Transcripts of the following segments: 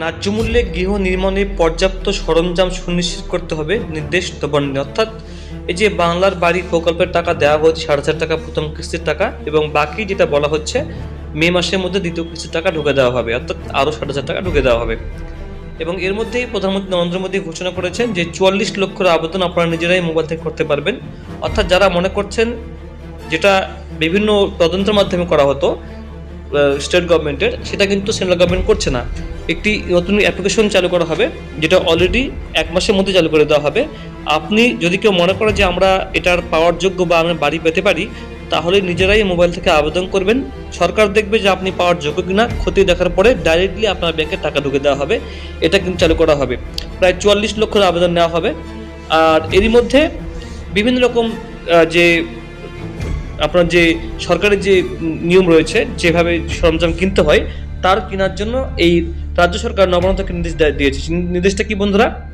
ন্যায্য মূল্যে গৃহ নির্মাণে পর্যাপ্ত সরঞ্জাম সুনিশ্চিত করতে হবে, নির্দেশ নবান্নে অর্থাৎ এই যে বাংলার বাড়ি প্রকল্পের টাকা দেওয়া হচ্ছে, সাড়ে চার টাকা প্রথম কিস্তির টাকা, এবং বাকি যেটা বলা হচ্ছে, মে মাসের মধ্যে দ্বিতীয় কিস্তির টাকা ঢুকে দেওয়া হবে, অর্থাৎ আরও সাড়ে চার টাকা ঢুকে দেওয়া হবে। এবং এর মধ্যেই প্রধানমন্ত্রী নরেন্দ্র মোদী ঘোষণা করেছেন যে চুয়াল্লিশ লক্ষর আবেদন আপনারা নিজেরাই মোবাইল থেকে করতে পারবেন। অর্থাৎ যারা মনে করছেন যেটা বিভিন্ন তদন্তের মাধ্যমে করা হতো স্টেট গভর্নমেন্টের, সেটা কিন্তু সেন্ট্রাল গভর্নমেন্ট করছে না। একটি নতুন অ্যাপ্লিকেশন চালু করা হবে, যেটা অলরেডি এক মাসের মধ্যে চালু করে দেওয়া হবে। আপনি যদি কেউ মনে করে যে আমরা এটার পাওয়ার যোগ্য বা আমরা বাড়ি পেতে পারি, তাহলে নিজেরাই মোবাইল থেকে আবেদন করবেন। সরকার দেখবে যে আপনি পাওয়ার যোগ্য কিনা, ক্ষতি দেখার পরে ডাইরেক্টলি আপনার ব্যাংকে টাকা ঢুকে দেওয়া হবে। এটা কিন্তু চালু করা হবে। প্রায় চুয়াল্লিশ লক্ষের আবেদন নেওয়া হবে। আর এরই মধ্যে বিভিন্ন রকম যে আপনার যে সরকারের যে নিয়ম রয়েছে, যেভাবে সরঞ্জাম কিনতে হয়, তার কেনার জন্য এই রাজ্য সরকার নবান্ন থেকে নির্দেশ দেয়- দিয়েছে। নির্দেশটা কি বন্ধুরা?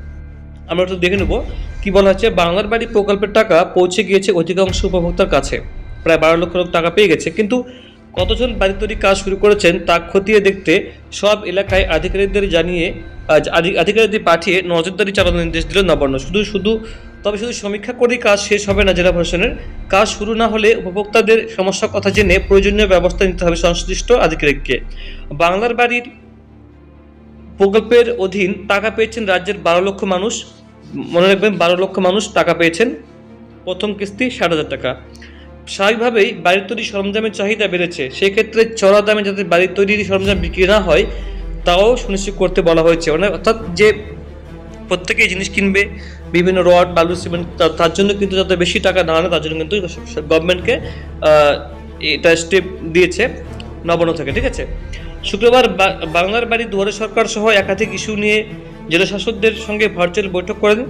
আমরা একটু দেখে নেব। কি বলা হচ্ছে? বাংলার বাড়ি প্রকল্পের টাকা পৌঁছে গিয়েছে অধিকাংশ উপভোক্তার কাছে। প্রায় বারো লক্ষ লোক টাকা পেয়ে গেছে। কিন্তু কতজন বাড়ি তৈরি কাজ শুরু করেছেন তা খতিয়ে দেখতে সব এলাকায় আধিকারিকদের জানিয়ে আধি- আধিকারিকদের পাঠিয়ে নজরদারি চালানোর নির্দেশ দিল নবান্ন শুধু শুধু, তবে শুধু সমীক্ষা করেই কাজ শেষ হবে না জেলা প্রশাসনের। কাজ শুরু না হলে উপভোক্তাদের সমস্যার কথা জেনে প্রয়োজনীয় ব্যবস্থা নিতে হবে সংশ্লিষ্ট আধিকারিককে। বাংলার বাড়ির প্রকল্পের অধীন টাকা পেয়েছেন রাজ্যের বারো লক্ষ মানুষ। মনে রাখবেন, বারো লক্ষ মানুষ টাকা পেয়েছেন। প্রথম কিস্তি ষাট হাজার টাকা। স্বাভাবিকভাবেই বাড়ি তৈরি সরঞ্জামের চাহিদা বেড়েছে। সেক্ষেত্রে চড়া দামে যাতে বাড়ি তৈরির সরঞ্জাম বিক্রি না হয়, তাও সুনিশ্চিত করতে বলা হয়েছে। মানে অর্থাৎ যে প্রত্যেকেই জিনিস কিনবে, বিভিন্ন রড, বালু, সিমেন্ট তার জন্য কিন্তু যাতে বেশি টাকা না তার জন্য কিন্তু গভর্নমেন্টকে এটা স্টেপ দিয়েছে নবান্ন থেকে, ঠিক আছে? শুক্রবার বাংলার বাড়ি দুয়ারে সরকার সহ একাধিক ইস্যু নিয়ে জেলা শাসকদের সঙ্গে ভার্চুয়াল বৈঠক করেন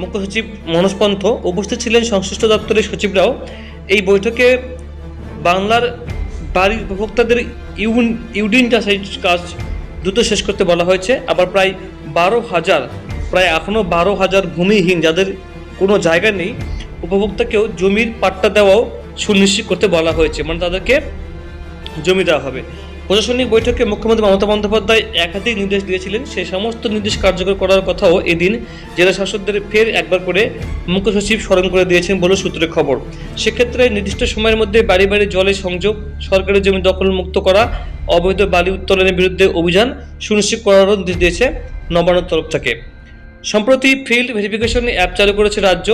মুখ্য সচিব মনোজ পন্থ। উপস্থিত ছিলেন সংশ্লিষ্ট দপ্তরের সচিবরাও। এই বৈঠকে বাংলার বাড়ির উপভোক্তাদের ইউন ইউডিন কাজ দ্রুত শেষ করতে বলা হয়েছে। আবার প্রায় বারো হাজার প্রায় এখনও বারো হাজার ভূমিহীন যাদের কোনো জায়গা নেই, উপভোক্তাকেও জমির পাট্টা দেওয়াও সুনিশ্চিত করতে বলা হয়েছে। মানে তাদেরকে জমি দেওয়া হবে। প্রশাসনিক বৈঠকে মুখ্যমন্ত্রী মমতা বন্দ্যোপাধ্যায় একাধিক নির্দেশ দিয়েছিলেন। সেই সমস্ত নির্দেশ কার্যকর করার কথাও এদিন জেলা শাসকদের ফের একবার করে মুখ্য সচিব স্মরণ করে দিয়েছেন বলে সূত্রে খবর। সেক্ষেত্রে নির্দিষ্ট সময়ের মধ্যে বাড়ি বাড়ি জলের সংযোগ সরকারি জমি দখল মুক্ত করা, অবৈধ বালি উত্তোলনের বিরুদ্ধে অভিযান সুনিশ্চিত করারও নির্দেশ দিয়েছে নবান্নর তরফ থেকে। সম্প্রতি ফিল্ড ভেরিফিকেশন অ্যাপ চালু করেছে রাজ্য।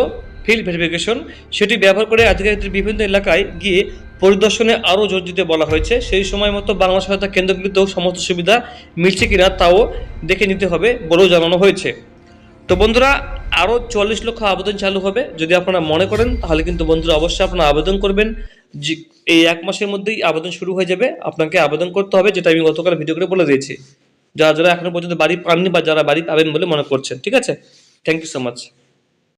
ফিল্ড ভেরিফিকেশন, সেটি ব্যবহার করে আধিকারিকদের বিভিন্ন এলাকায় গিয়ে পরিদর্শনে আরও জোর দিতে বলা হয়েছে। সেই সময় মতো বাংলা সহায়তা কেন্দ্রগুলিতেও সমস্ত সুবিধা মিলছে কিনা তাও দেখে নিতে হবে বলেও জানানো হয়েছে। তো বন্ধুরা, আরও চুয়াল্লিশ লক্ষ আবেদন চালু হবে। যদি আপনারা মনে করেন, তাহলে কিন্তু বন্ধুরা অবশ্যই আপনারা আবেদন করবেন। এই এক মাসের মধ্যেই আবেদন শুরু হয়ে যাবে। আপনাকে আবেদন করতে হবে, যেটা আমি গতকাল ভিডিও করে বলে দিয়েছি। যারা যারা এখনও পর্যন্ত বাড়ি পাননি বা যারা বাড়ি পাবেন বলে মনে করছেন, ঠিক আছে? Thank you so much